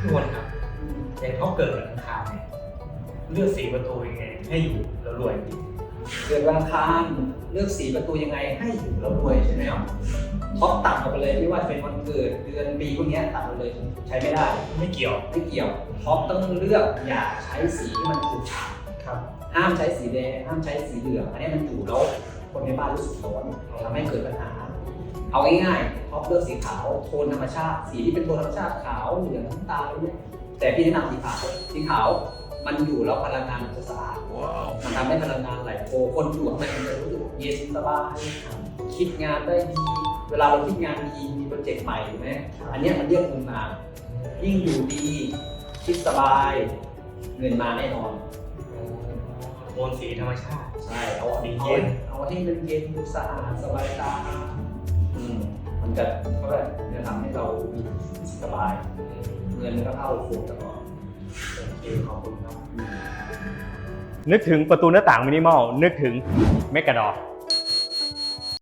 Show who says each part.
Speaker 1: ทุกคนครับอย่างเขาเกิดวันอังคารเนี่ยเลือกสีประตูยังไงให้อยู่แล้วรวยดี
Speaker 2: เกิดวันอังคารเลือกสีประตูยังไงให้อยู่แล้วรวยใช่ไหมครับท็อปตัดออกไปเลยไม่ว่าจะเป็นวันเกิดเดือนปีพวกเนี้ยตัดไปเลยใช้ไม่ได้
Speaker 1: ไม่เกี่ยว
Speaker 2: ไม่เกี่ยวท็อปต้องเลือกอย่าใช้สีที่มันขรุขระ
Speaker 1: ครับ
Speaker 2: ห้ามใช้สีแดงห้ามใช้สีเหลืองอันนี้มันอยู่แล้วคนในบ้านรู้สึกร้อนทำให้เกิดปัญหา เอาง่ายๆท็อปเลือกสีขาวโทนธรรมชาติ สีที่เป็นโทนธรรมชาติขาวเหลืองน้ำตาลอะไรเนี่ยแต่พี่แนะนำสีขาวสีขาวมันอยู่แล้วพลังงานมันจะสะอาดมันทำให้พลังงานไหลโฟคนอยู่ข้างในมันจะรู้สึกเย็นสบายคิดงานได้ดี เวลาเราคิดงานดีมีโปรเจกต์ใหม่ถูกไหมอันเนี้ยมันเรียกเงินมายิ่งอยู่ดี คิดสบายเงินมาแน่นอน
Speaker 1: โทนสีธรรมชาติ
Speaker 2: ใช่เอา
Speaker 1: ดี
Speaker 2: เอา
Speaker 1: เย็น
Speaker 2: เอาให้มันเย็นดูสะอาดสบายตา อืมมันจะก็แบบจะทำให้เราสบายเงินก็เข้าโฟลตลอด
Speaker 1: โอเคขอบคุณครับ
Speaker 3: นึกถึงประตูหน้าต่างมินิมอลนึกถึงเมกะดอร์